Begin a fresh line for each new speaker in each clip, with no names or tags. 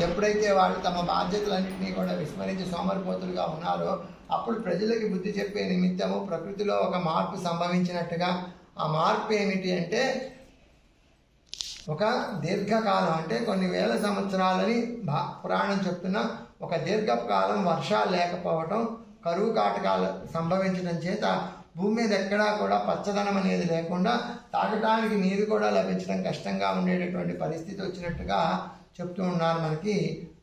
ఎప్పుడైతే వాళ్ళు తమ బాధ్యతలన్నింటినీ కూడా విస్మరించి సోమరిపోతులుగా ఉన్నారో అప్పుడు ప్రజలకి బుద్ధి చెప్పే నిమిత్తము ప్రకృతిలో ఒక మార్పు సంభవించినట్టుగా. ఆ మార్పు ఏమిటి అంటే ఒక దీర్ఘకాలం అంటే కొన్ని వేల సంవత్సరాలని భా పురాణం చెప్తున్న ఒక దీర్ఘకాలం వర్షాలు లేకపోవటం కరువు కాటకాలు సంభవించడం చేత భూమి మీద ఎక్కడా కూడా పచ్చదనం అనేది లేకుండా తాగటానికి నీరు కూడా లభించడం కష్టంగా ఉండేటటువంటి పరిస్థితి వచ్చినట్టుగా చెప్తూ ఉన్నారు మనకి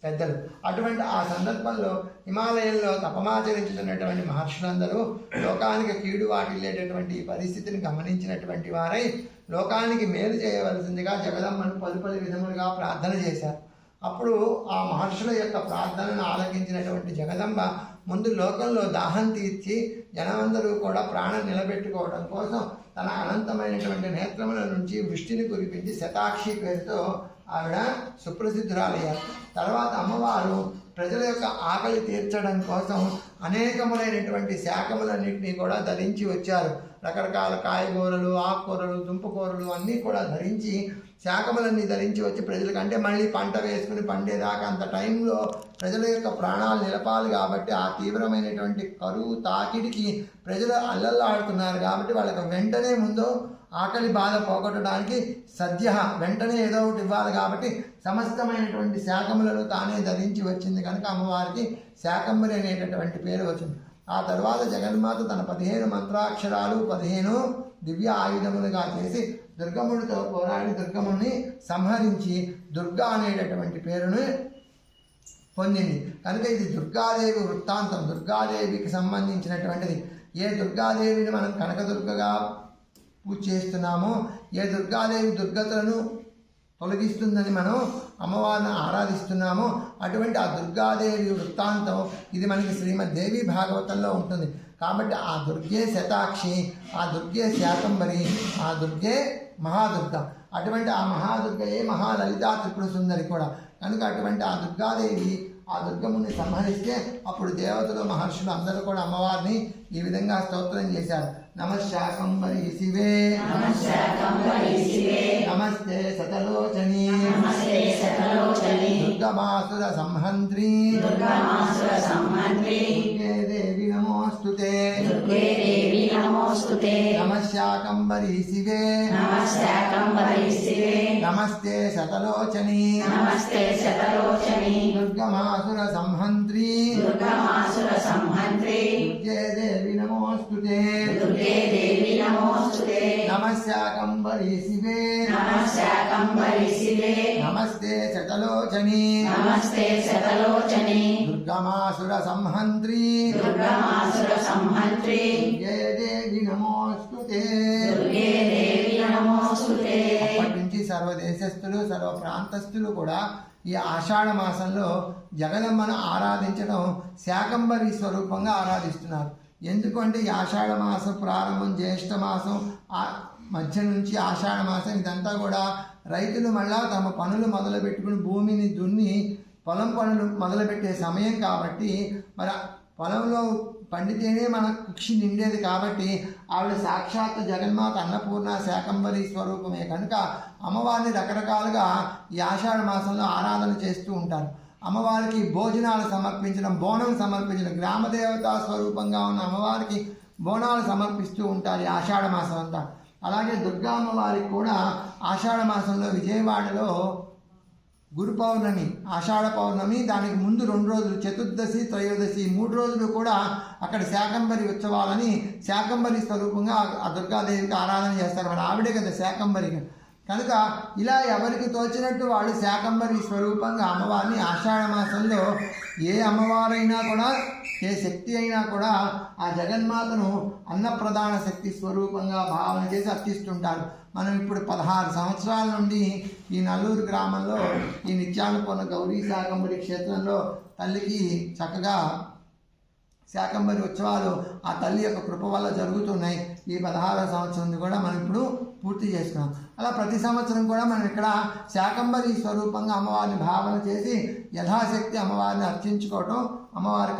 పెద్దలు. అటువంటి ఆ సందర్భంలో హిమాలయంలో తపమాచరించుతున్నటువంటి మహర్షులందరూ లోకానికి కీడు వాటిల్లేటటువంటి పరిస్థితిని గమనించినటువంటి వారై లోకానికి మేలు చేయవలసిందిగా జగదమ్మను పలు పలు విధములుగా ప్రార్థన చేశారు. అప్పుడు ఆ మహర్షుల యొక్క ప్రార్థనను ఆలకించినటువంటి జగదంబ ముందు లోకంలో దాహం తీర్చి జనమందరూ కూడా ప్రాణం నిలబెట్టుకోవడం కోసం తన అనంతమైనటువంటి నేత్రముల నుంచి వృష్టిని కురిపించి శతాక్షి పేరుతో ఆవిడ సుప్రసిద్ధురాలయ్యారు తర్వాత అమ్మవారు ప్రజల యొక్క ఆకలి తీర్చడం కోసం అనేకములైనటువంటి శాఖములన్నింటినీ కూడా ధరించి వచ్చారు. రకరకాల కాయగూరలు ఆకుకూరలు దుంపకూరలు అన్నీ కూడా ధరించి శాఖములన్నీ ధరించి వచ్చి ప్రజలకు అంటే మళ్ళీ పంట వేసుకుని పండేదాకా అంత టైంలో ప్రజల యొక్క ప్రాణాలు నిలపాలి కాబట్టి ఆ తీవ్రమైనటువంటి కరువు తాకిడికి ప్రజలు అల్లల్లాడుతున్నారు కాబట్టి వాళ్ళకి వెంటనే ముందు ఆకలి బాధ పోగొట్టడానికి సద్య వెంటనే ఏదో ఒకటి ఇవ్వాలి కాబట్టి సమస్తమైనటువంటి శాఖములను తానే ధరించి వచ్చింది కనుక అమ్మవారికి శాకంబరి అనేటటువంటి పేరు వచ్చింది. ఆ తర్వాత జగన్మాత తన పదిహేను మంత్రాక్షరాలు పదిహేను దివ్య ఆయుధములుగా చేసి దుర్గముడితో పోరాడి దుర్గముని సంహరించి దుర్గా అనేటటువంటి పేరును పొందింది. కనుక ఇది దుర్గాదేవి వృత్తాంతం. దుర్గాదేవికి సంబంధించినటువంటిది. ఏ దుర్గాదేవిని మనం కనకదుర్గగా పూజ చేస్తున్నామో ఏ దుర్గాదేవి దుర్గతులను తొలగిస్తుందని మనం అమ్మవారిని ఆరాధిస్తున్నామో. అటువంటి ఆ దుర్గాదేవి వృత్తాంతం ఇది మనకి శ్రీమద్ దేవి భాగవతంలో ఉంటుంది. కాబట్టి ఆ దుర్గే శతాక్షి ఆ దుర్గే శాకంబరి ఆ దుర్గే మహాదుర్గ. అటువంటి ఆ మహాదుర్గయే మహాలలిత త్రిపుర సుందరి కూడా. కనుక అటువంటి ఆ దుర్గాదేవి ఆ దుర్గముని సంహరిస్తే అప్పుడు దేవతలు మహర్షులు అందరూ కూడా అమ్మవారిని ఈ విధంగా స్తోత్రం చేశారు. నమశాకంబరి శివే నమస్తే సతలోచని.
నమస్తే సకలోచని
దుర్గమాసుర సంహంత్రి.
దుర్గామాసుర సంహంత్రి.
దుర్గే దేవి నమోస్తుతే.
దుర్గే దేవి నమోస్తుతే.
నమస్తే
నమస్తే
దేవి నమశాకంబరి శివే
నమశాకంబరి శివే
నమస్తే శతలోచని.
నమస్తే శతలోచని.
దుర్గమాసుర సంహంత్రి
దుర్గామాసుర సంహంత్రి
దుర్గే దేవి నమోస్తుతే.
దుర్గే దేవి
అప్పటి నుంచి సర్వదేశస్థులు సర్వ ప్రాంతస్థులు కూడా ఈ ఆషాఢ మాసంలో జగదమ్మను ఆరాధించడం శాకంబరి స్వరూపంగా ఆరాధిస్తున్నారు. ఎందుకంటే ఈ ఆషాఢ మాసం ప్రారంభం జ్యేష్ఠ మాసం మధ్య నుంచి ఆషాఢ మాసం ఇదంతా కూడా రైతులు మళ్ళా తమ పనులు మొదలు పెట్టుకుని భూమిని దున్ని పొలం పనులు మొదలుపెట్టే సమయం కాబట్టి మరి పొలంలో పండితేనే మన కుక్షి నిండేది కాబట్టి ఆవిడ సాక్షాత్ జగన్మాత అన్నపూర్ణ శాకంబరి స్వరూపమే. కనుక అమ్మవారిని రకరకాలుగా ఈ ఆషాఢ మాసంలో ఆరాధన చేస్తూ ఉంటారు. అమ్మవారికి భోజనాలు సమర్పించడం బోనం సమర్పించడం గ్రామదేవతా స్వరూపంగా ఉన్న అమ్మవారికి బోనాలు సమర్పిస్తూ ఉంటారు ఈ ఆషాఢ మాసం అంతా అలాగే దుర్గా అమ్మవారికి కూడా ఆషాఢ మాసంలో విజయవాడలో గురు పౌర్ణమి ఆషాఢ పౌర్ణమి దానికి ముందు రెండు రోజులు చతుర్దశి త్రయోదశి మూడు రోజులు కూడా అక్కడ శాకంబరి ఉత్సవాలని శాకంబరి స్వరూపంగా ఆ దుర్గాదేవికి ఆరాధన చేస్తారు. మన ఆవిడే కదా శాకంబరి కనుక ఇలా ఎవరికి తోచినట్టు వాళ్ళు శాకంబరి స్వరూపంగా అమ్మవారిని ఆషాఢ మాసంలో ఏ అమ్మవారైనా కూడా ఏ శక్తి అయినా కూడా ఆ జగన్మాతను అన్నప్రధాన శక్తి స్వరూపంగా భావన చేసి అర్చిస్తుంటారు. మనం ఇప్పుడు పదహారు సంవత్సరాల నుండి ఈ నల్లూరు గ్రామంలో ఈ నిత్యానుపూర్ణ గౌరీ శాకంబరి క్షేత్రంలో తల్లికి చక్కగా శాకంబరి ఉత్సవాలు ఆ తల్లి యొక్క కృప వల్ల జరుగుతున్నాయి. ఈ పదహారవ సంవత్సరం కూడా మనం ఇప్పుడు పూర్తి చేసుకున్నాం. అలా ప్రతి సంవత్సరం కూడా మనం ఇక్కడ శాకంబరి స్వరూపంగా అమ్మవారిని భావన చేసి యథాశక్తి అమ్మవారిని అర్చించుకోవటం అమ్మవారి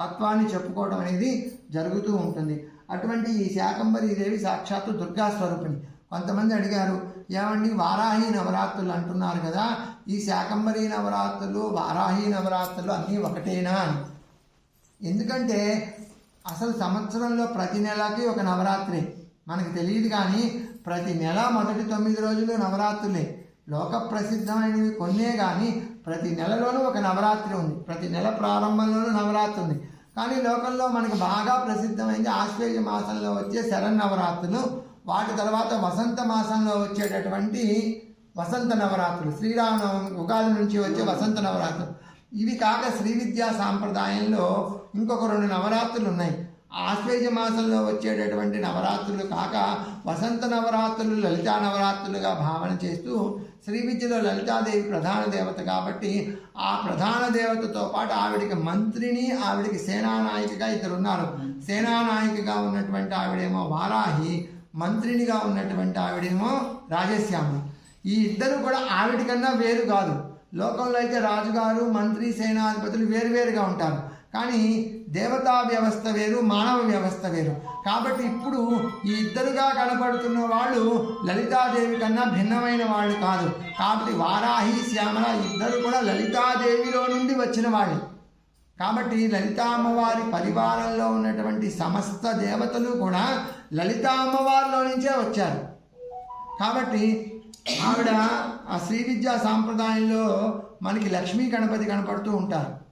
తత్వాన్ని చెప్పుకోవడం అనేది జరుగుతూ ఉంటుంది. అటువంటి ఈ శాకంబరి దేవి సాక్షాత్తు దుర్గా స్వరూపిణి. కొంతమంది అడిగారు ఏమండి వారాహి నవరాత్రులు అంటున్నారు కదా ఈ శాకంబరి నవరాత్రులు వారాహి నవరాత్రులు అన్నీ ఒకటేనా? ఎందుకంటే అసలు సంవత్సరంలో ప్రతి నెలకి ఒక నవరాత్రి. మనకు తెలియదు కానీ ప్రతి నెల మొదటి తొమ్మిది రోజులు నవరాత్రులే. లోక ప్రసిద్ధమైనవి కొన్నే కానీ ప్రతి నెలలోనూ ఒక నవరాత్రి ఉంది. ప్రతి నెల ప్రారంభంలోనూ నవరాత్రి ఉంది. కానీ లోకంలో మనకు బాగా ప్రసిద్ధమైంది ఆశ్వేజ మాసంలో వచ్చే శరన్నవరాత్రులు. వాటి తర్వాత వసంత మాసంలో వచ్చేటటువంటి వసంత నవరాత్రులు. శ్రీరామనవమి ఉగాది నుంచి వచ్చే వసంత నవరాత్రులు. ఇవి కాక శ్రీ విద్యా సాంప్రదాయంలో ఇంకొక రెండు నవరాత్రులు ఉన్నాయి. ఆశ్వేజ మాసంలో వచ్చేటటువంటి నవరాత్రులు కాక వసంత నవరాత్రులు లలితా నవరాత్రులుగా భావన చేస్తూ శ్రీ విద్యలో లలితాదేవి ప్రధాన దేవత కాబట్టి ఆ ప్రధాన దేవతతో పాటు ఆవిడికి మంత్రిని ఆవిడికి సేనానాయికగా ఇద్దరు ఉన్నారు సేనానాయికగా ఉన్నటువంటి ఆవిడేమో వారాహి మంత్రినిగా ఉన్నటువంటి ఆవిడేమో రాజశ్యామ. ఈ ఇద్దరు కూడా ఆవిడ కన్నా వేరు కాదు. లోకంలో అయితే రాజుగారు మంత్రి సేనాధిపతులు వేరువేరుగా ఉంటారు. కానీ దేవతా వ్యవస్థ వేరు మానవ వ్యవస్థ వేరు. కాబట్టి ఇప్పుడు ఈ ఇద్దరుగా కనపడుతున్న వాళ్ళు లలితాదేవి కన్నా భిన్నమైన వాళ్ళు కాదు. కాబట్టి వారాహి శ్యామల ఇద్దరు కూడా లలితాదేవిలో నుండి వచ్చిన వాళ్ళు. కాబట్టి లలితామ్మవారి పరివారంలో ఉన్నటువంటి సమస్త దేవతలు కూడా లలితా అమ్మవారిలో నుంచే వచ్చారు. కాబట్టి ఆవిడ ఆ శ్రీ విద్యా సాంప్రదాయంలో మనకి లక్ష్మీ గణపతి కనపడుతూ ఉంటారు.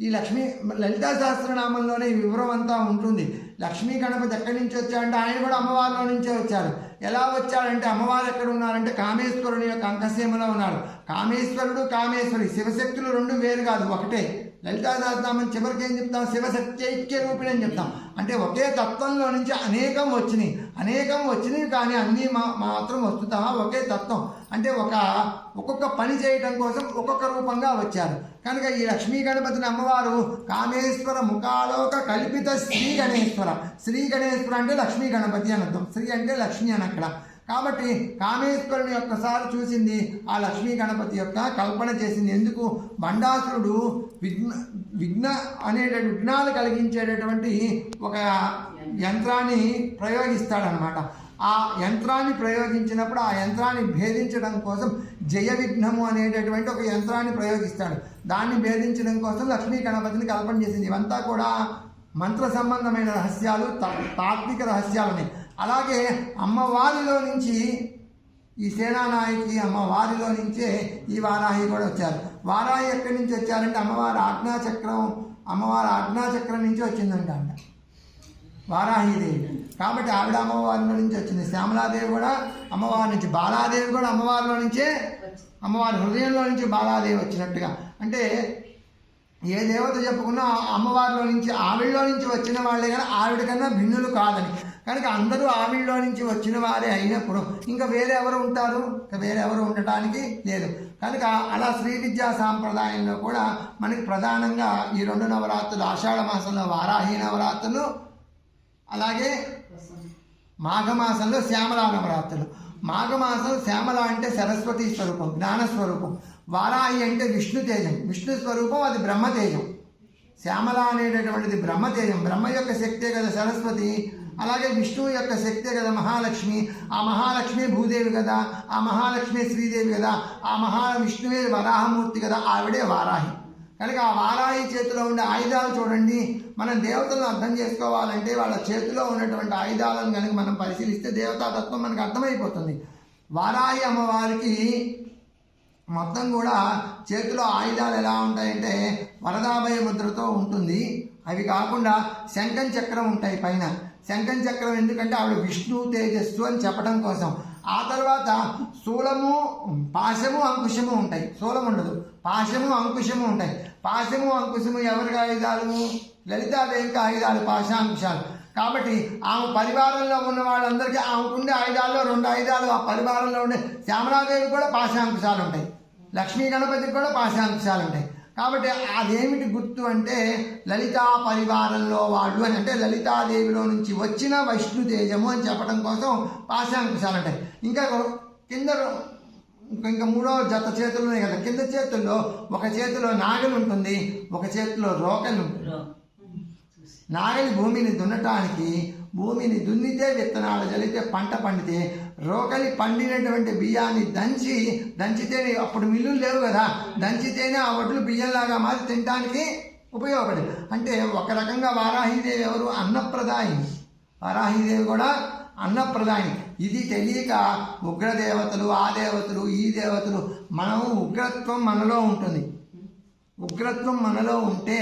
ఈ లక్ష్మీ లలితా సహస్రనామంలోనే ఈ వివరం అంతా ఉంటుంది. లక్ష్మీ గణపతి ఎక్కడి నుంచి వచ్చాడంటే ఆయన కూడా అమ్మవారిలో నుంచే వచ్చారు. ఎలా వచ్చాడంటే అమ్మవారు ఎక్కడ ఉన్నారంటే కామేశ్వరుని యొక్క అంకసీమలో ఉన్నారు. కామేశ్వరుడు కామేశ్వరి శివశక్తులు రెండు వేరు కాదు ఒకటే. లలితా సహస్రనామం చివరికి ఏం చెప్తాం? శివశక్తైక్య రూపిణి అని చెప్తాం. అంటే ఒకే తత్వంలో నుంచి అనేకం వచ్చినాయి. అనేకం వచ్చినాయి కానీ అన్నీ మా మాత్రం వస్తుందా ఒకే తత్వం. అంటే ఒక ఒక్కొక్క పని చేయటం కోసం ఒక్కొక్క రూపంగా వచ్చారు. కనుక ఈ లక్ష్మీ గణపతిని అమ్మవారు కామేశ్వర ముఖాలోక కల్పిత శ్రీ గణేశ్వర. శ్రీ గణేశ్వర అంటే లక్ష్మీ గణపతి అని అర్థం శ్రీ అంటే లక్ష్మి అని అక్కడ కాబట్టి కామేశ్వరుని ఒక్కసారి చూసింది ఆ లక్ష్మీ గణపతి యొక్క కల్పన చేసింది. ఎందుకు? మండాసురుడు విఘ్న విఘ్న అనే విఘ్నాలు కలిగించేటటువంటి ఒక యంత్రాన్ని ప్రయోగిస్తాడనమాట ఆ యంత్రాన్ని ప్రయోగించినప్పుడు ఆ యంత్రాన్ని భేదించడం కోసం జయ విఘ్నము అనేటటువంటి ఒక యంత్రాన్ని ప్రయోగిస్తాడు. దాన్ని భేదించడం కోసం లక్ష్మీ గణపతిని కల్పన చేసింది. ఇవంతా కూడా మంత్ర సంబంధమైన రహస్యాలు తాత్విక రహస్యాలని. అలాగే అమ్మవారిలో నుంచి ఈ సేనానాయకి అమ్మవారిలో నుంచే ఈ వారాహి కూడా వచ్చారు. వారాహి ఎక్కడి నుంచి వచ్చారంటే అమ్మవారి ఆజ్ఞాచక్రం అమ్మవారి ఆజ్ఞాచక్రం నుంచి వచ్చిందంట అంట వారాహిదేవి కాబట్టి ఆవిడ అమ్మవారిలో నుంచి వచ్చింది. శ్యామలాదేవి కూడా అమ్మవారి నుంచి బాలాదేవి కూడా అమ్మవారిలో నుంచే అమ్మవారి హృదయంలో నుంచి బాలాదేవి వచ్చినట్టుగా. అంటే ఏ దేవత చెప్పుకున్నా అమ్మవారిలో నుంచి ఆవిడలో నుంచి వచ్చిన వాళ్ళే కానీ ఆవిడ కన్నా భిన్నులు కాదని. కనుక అందరూ ఆవిడలో నుంచి వచ్చిన వారే అయినప్పుడు ఇంకా వేరెవరు ఉంటారు? ఇంకా వేరెవరు ఉండటానికి లేదు. కనుక అలా శ్రీ విద్యా సాంప్రదాయంలో కూడా మనకి ప్రధానంగా ఈ రెండు నవరాత్రులు ఆషాఢ మాసంలో వారాహి నవరాత్రులు అలాగే మాఘమాసంలో శ్యామలా నవరాత్రులు. మాఘమాసం శ్యామల అంటే సరస్వతి స్వరూపం జ్ఞాన స్వరూపం. వారాహి అంటే విష్ణు తేజం. విష్ణు స్వరూపం అది బ్రహ్మ తేజం. శ్యామల అనేటటువంటిది బ్రహ్మ తేజం. బ్రహ్మ యొక్క శక్తే కదా సరస్వతి. అలాగే విష్ణువు యొక్క శక్తే కదా మహాలక్ష్మి. ఆ మహాలక్ష్మి భూదేవి కదా. ఆ మహాలక్ష్మి శ్రీదేవి కదా. ఆ మహా విష్ణువే వరాహమూర్తి కదా. ఆవిడే వారాహి. కనుక ఆ వారాహి చేతిలో ఉండే ఆయుధాలు చూడండి. మనం దేవతలను అర్థం చేసుకోవాలంటే వాళ్ళ చేతిలో ఉన్నటువంటి ఆయుధాలను కనుక మనం పరిశీలిస్తే దేవతాతత్వం మనకు అర్థమైపోతుంది. వారాహి అమ్మవారికి మొత్తం కూడా చేతిలో ఆయుధాలు ఎలా ఉంటాయంటే వరదాభయ ముద్రతో ఉంటుంది. అవి కాకుండా శంఖం చక్రం ఉంటాయి పైన. శంఖం చక్రం ఎందుకంటే ఆవిడ విష్ణు తేజస్సు అని చెప్పడం కోసం. ఆ తర్వాత శూలము పాశము అంకుశము ఉంటాయి. స్థూలం ఉండదు. పాశము అంకుశము ఉంటాయి. పాశము అంకుశము ఎవరికి ఆయుధాలు లలితాదేవికి ఆయుధాలు పాశాంకుశాలు. కాబట్టి ఆమె పరివారంలో ఉన్న వాళ్ళందరికీ ఆమెకుండే ఆయుధాల్లో రెండు ఆయుధాలు ఆ పరివారంలో ఉండే శ్యామలాదేవి కూడా పాశాంకుశాలు ఉంటాయి. లక్ష్మీ గణపతికి కూడా పాశాంకుశాలు ఉంటాయి. కాబట్టి అదేమిటి గుర్తు అంటే లలితా పరివారంలో వాళ్ళు అని అంటే లలితాదేవిలో నుంచి వచ్చిన వైష్ణు తేజము అని చెప్పడం కోసం పాశాంకుశాలు ఉంటాయి. ఇంకా కింద ఇంకా మూడో జత చేతులు ఉన్నాయి కదా. కింద చేతుల్లో ఒక చేతిలో నాగలి ఉంటుంది ఒక చేతిలో రోకలి ఉంటుంది. నాగలి భూమిని దున్నటానికి భూమిని దున్నితే విత్తనాలు చల్లితే పంట పండితే రోకలి పండినటువంటి బియ్యాన్ని దంచి దంచితేనే అప్పుడు మిల్లులు లేవు కదా. దంచితేనే ఆ వడ్లు బియ్యంలాగా మారి తినడానికి ఉపయోగపడేది అంటే ఒక రకంగా వారాహిదేవి ఎవరు? అన్నప్రదాయిని వారాహిదేవి కూడా అన్నప్రదాయిని ఇది తెలియక ఉగ్రదేవతలు ఆ దేవతలు ఈ దేవతలు మనం ఉగ్రత్వం మనలో ఉంటుంది. ఉగ్రత్వం మనలో ఉంటే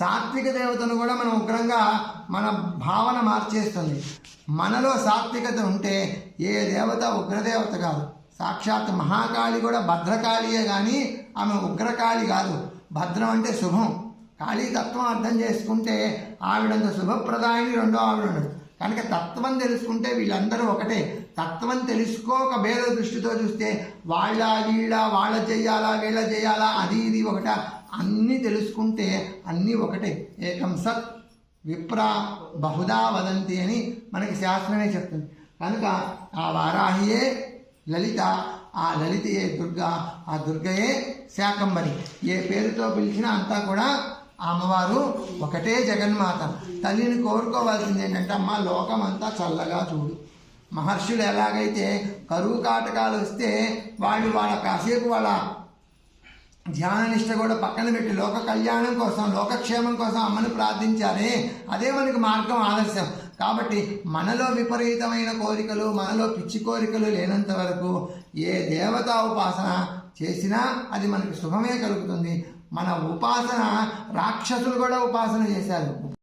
సాత్విక దేవతను కూడా మనం ఉగ్రంగా మన భావన మార్చేస్తుంది. మనలో సాత్వికత ఉంటే ఏ దేవత ఉగ్రదేవత కాదు. సాక్షాత్ మహాకాళి కూడా భద్రకాళియే కానీ ఆమె ఉగ్రకాళి కాదు. భద్రం అంటే శుభం. కాళీ తత్వం అర్థం చేసుకుంటే ఆవిడంత శుభప్రదాయని రెండో ఆవిడ ఉండదు. కనుక తత్వం తెలుసుకుంటే వీళ్ళందరూ ఒకటే. తత్వం తెలుసుకోక భేద దృష్టితో చూస్తే వాళ్ళ వీళ్ళ వాళ్ళ చెయ్యాలా వీళ్ళ చేయాలా అది ఇది ఒకట అన్నీ తెలుసుకుంటే అన్నీ ఒకటే. ఏకం సత్ విప్ర బహుదా వదంతి అని మనకి శాస్త్రమే చెప్తుంది. కనుక ఆ వారాహియే లలిత ఆ లలితయే దుర్గా ఆ దుర్గయే శాకంబరి. ఏ పేరుతో పిలిచినా అంతా కూడా అమ్మవారు ఒకటే జగన్మాత. తల్లిని కోరుకోవాల్సింది ఏంటంటే అమ్మ లోకం అంతా చల్లగా చూడు. మహర్షులు ఎలాగైతే కరువు కాటకాలు వస్తే వాళ్ళు వాళ్ళ కాసేపు వాళ్ళ ధ్యాన నిష్ట కూడా పక్కన పెట్టి లోక కళ్యాణం కోసం లోకక్షేమం కోసం అమ్మని ప్రార్థించారే. అదే మనకి మార్గం ఆదర్శం. కాబట్టి మనలో విపరీతమైన కోరికలు మనలో పిచ్చి కోరికలు లేనంత వరకు ఏ దేవతా ఉపాసన చేసినా అది మనకి శుభమే కలుగుతుంది. మన ఉపాసన రాక్షసులు కూడా ఉపాసన చేశారు.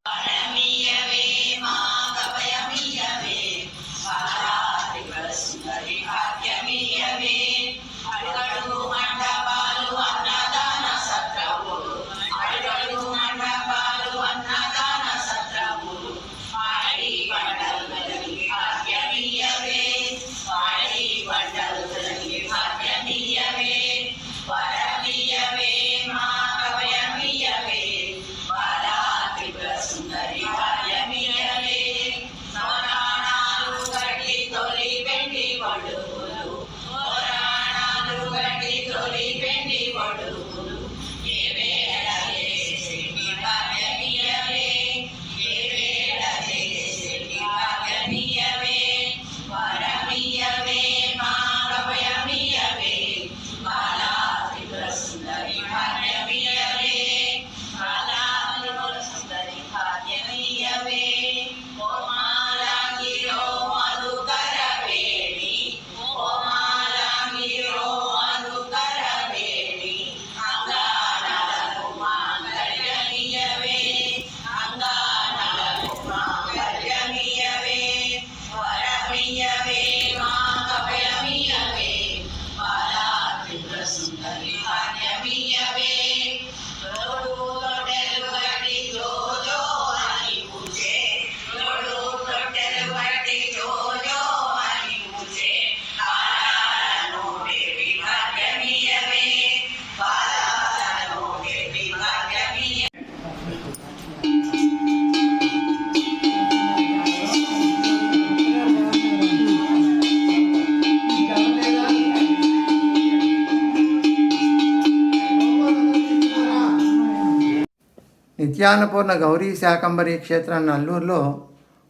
నిత్యాన్నపూర్ణ గౌరీ శాకంబరి క్షేత్రం నల్లూరులో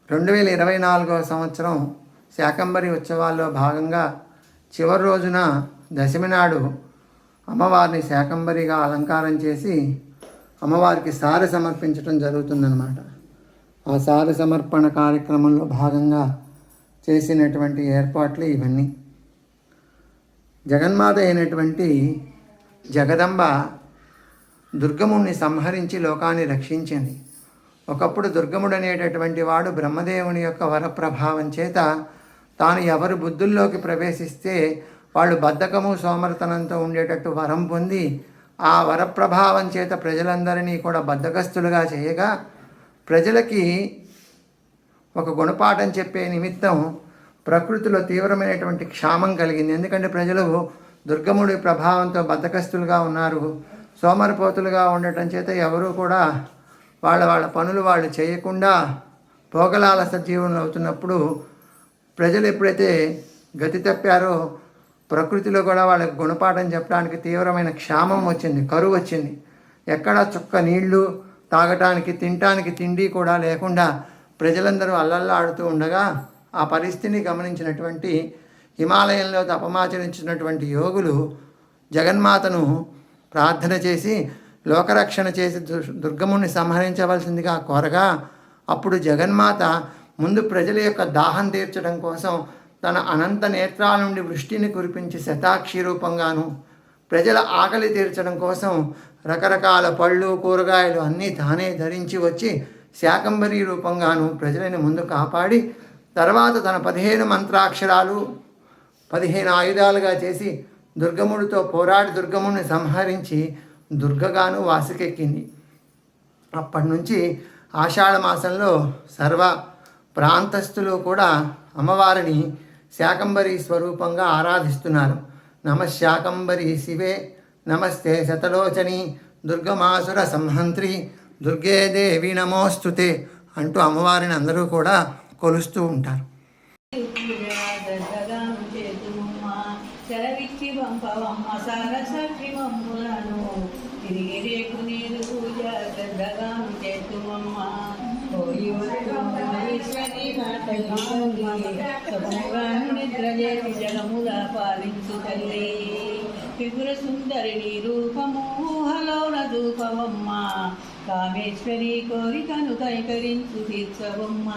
రెండు వేల ఇరవై నాలుగవ సంవత్సరం శాకంబరి ఉత్సవాల్లో భాగంగా చివరి రోజున దశమి నాడు అమ్మవారిని శాకంబరిగా అలంకారం చేసి అమ్మవారికి సారి సమర్పించడం జరుగుతుందన్నమాట. ఆ సారి సమర్పణ కార్యక్రమంలో భాగంగా చేసినటువంటి ఏర్పాట్లు ఇవన్నీ. జగన్మాత అయినటువంటి జగదంబ దుర్గముణ్ణి సంహరించి లోకాన్ని రక్షించింది. ఒకప్పుడు దుర్గముడు అనేటటువంటి వాడు బ్రహ్మదేవుని యొక్క వరప్రభావం చేత తాను ఎవరు బుద్ధుల్లోకి ప్రవేశిస్తే వాళ్ళు బద్ధకము సోమరతనంతో ఉండేటట్టు వరం పొంది ఆ వరప్రభావం చేత ప్రజలందరినీ కూడా బద్ధకస్తులుగా చేయగా ప్రజలకి ఒక గుణపాఠం చెప్పే నిమిత్తం ప్రకృతిలో తీవ్రమైనటువంటి క్షామం కలిగింది. ఎందుకంటే ప్రజలు దుర్గముడి ప్రభావంతో బద్ధకస్తులుగా ఉన్నారు. సోమరిపోతులుగా ఉండటం చేత ఎవరూ కూడా వాళ్ళ వాళ్ళ పనులు వాళ్ళు చేయకుండా పోగలాలస జీవనం అవుతున్నప్పుడు ప్రజలు ఎప్పుడైతే గతి తప్పారో ప్రకృతిలో కూడా వాళ్ళకి గుణపాఠం చెప్పడానికి తీవ్రమైన క్షామం వచ్చింది కరువు వచ్చింది. ఎక్కడ చుక్క నీళ్ళు తాగటానికి తినటానికి తిండి కూడా లేకుండా ప్రజలందరూ అల్లల్లాడుతూ ఉండగా ఆ పరిస్థితిని గమనించినటువంటి హిమాలయంలో తపమాచరించినటువంటి యోగులు జగన్మాతను ప్రార్థన చేసి లోకరక్షణ చేసి దు- దుర్గముని సంహరించవలసిందిగా కోరగా అప్పుడు జగన్మాత ముందు ప్రజల యొక్క దాహం తీర్చడం కోసం తన అనంత నేత్రాల నుండి వృష్టిని కురిపించి శతాక్షి రూపంగాను ప్రజల ఆకలి తీర్చడం కోసం రకరకాల పళ్ళు కూరగాయలు అన్నీ తానే ధరించి వచ్చి శాకంబరి రూపంగాను ప్రజలని ముందు కాపాడి తర్వాత తన పదిహేను మంత్రాక్షరాలు పదిహేను ఆయుధాలుగా చేసి దుర్గముడితో పోరాడి దుర్గముడిని సంహరించి దుర్గగాను వాసకెక్కింది. అప్పటి నుంచి ఆషాఢ మాసంలో సర్వ ప్రాంతస్థులు కూడా అమ్మవారిని శాకంబరి స్వరూపంగా ఆరాధిస్తున్నారు. నమశాకంబరి శివే నమస్తే శతలోచని దుర్గమాసుర సంహంత్రి దుర్గే దేవి నమోస్తుతే అంటూ అమ్మవారిని అందరూ కూడా కొలుస్తూ ఉంటారు
దర్గగాను చేతుమమ్మ సెలవిచ్చి పంపవమ్మ సారసక్షి మమ్ములను తిరిగి రేపు నేను పూజ దర్గగాను చేతుమమ్మ నిద్ర చేసి పాలించు తల్లి. త్రిపుర సుందరిని రూపము హలోన దూపవమ్మ కామేశ్వరి కోరికను కైకరించు తీర్చవమ్మ